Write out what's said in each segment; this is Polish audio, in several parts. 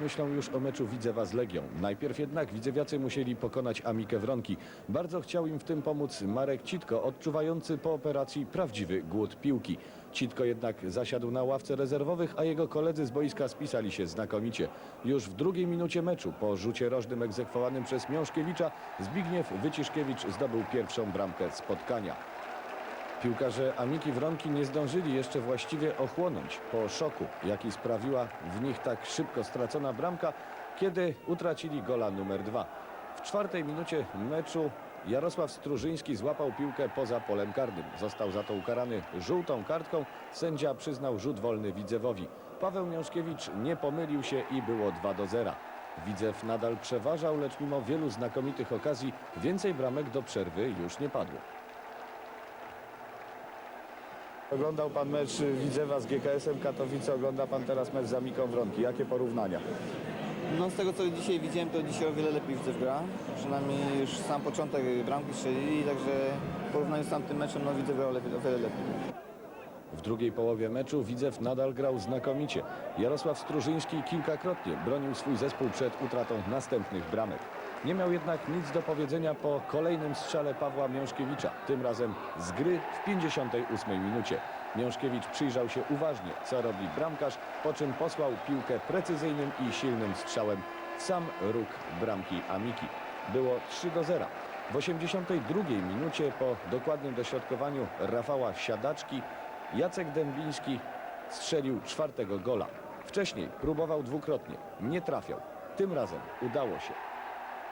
Myślą już o meczu Widzewa z Legią. Najpierw jednak Widzewiacy musieli pokonać Amikę Wronki. Bardzo chciał im w tym pomóc Marek Citko, odczuwający po operacji prawdziwy głód piłki. Citko jednak zasiadł na ławce rezerwowych, a jego koledzy z boiska spisali się znakomicie. Już w drugiej minucie meczu, po rzucie rożnym egzekwowanym przez Miążkiewicza, Zbigniew Wyciszkiewicz zdobył pierwszą bramkę spotkania. Piłkarze Amiki Wronki nie zdążyli jeszcze właściwie ochłonąć po szoku, jaki sprawiła w nich tak szybko stracona bramka, kiedy utracili gola numer dwa. W czwartej minucie meczu Jarosław Strużyński złapał piłkę poza polem karnym. Został za to ukarany żółtą kartką. Sędzia przyznał rzut wolny Widzewowi. Paweł Miążkiewicz nie pomylił się i było 2 do 0. Widzew nadal przeważał, lecz mimo wielu znakomitych okazji więcej bramek do przerwy już nie padło. Oglądał pan mecz Widzewa z GKS-em Katowice, ogląda pan teraz mecz z Amiką Wronki. Jakie porównania? No z tego co dzisiaj widziałem, to dzisiaj o wiele lepiej widzę w gra. Przynajmniej już sam początek bramki strzelili, także w porównaniu z tamtym meczem no widzę grał lepiej, o wiele lepiej. W drugiej połowie meczu Widzew nadal grał znakomicie. Jarosław Strużyński kilkakrotnie bronił swój zespół przed utratą następnych bramek. Nie miał jednak nic do powiedzenia po kolejnym strzale Pawła Miążkiewicza, tym razem z gry w 58 minucie. Miążkiewicz przyjrzał się uważnie, co robi bramkarz, po czym posłał piłkę precyzyjnym i silnym strzałem w sam róg bramki Amiki. Było 3 do 0. W 82 minucie po dokładnym dośrodkowaniu Rafała Siadaczki Jacek Dębiński strzelił czwartego gola. Wcześniej próbował dwukrotnie, nie trafiał. Tym razem udało się.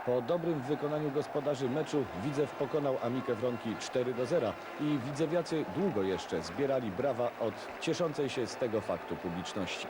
Po dobrym wykonaniu gospodarzy meczu Widzew pokonał Amikę Wronki 4 do 0 i widzewiacy długo jeszcze zbierali brawa od cieszącej się z tego faktu publiczności.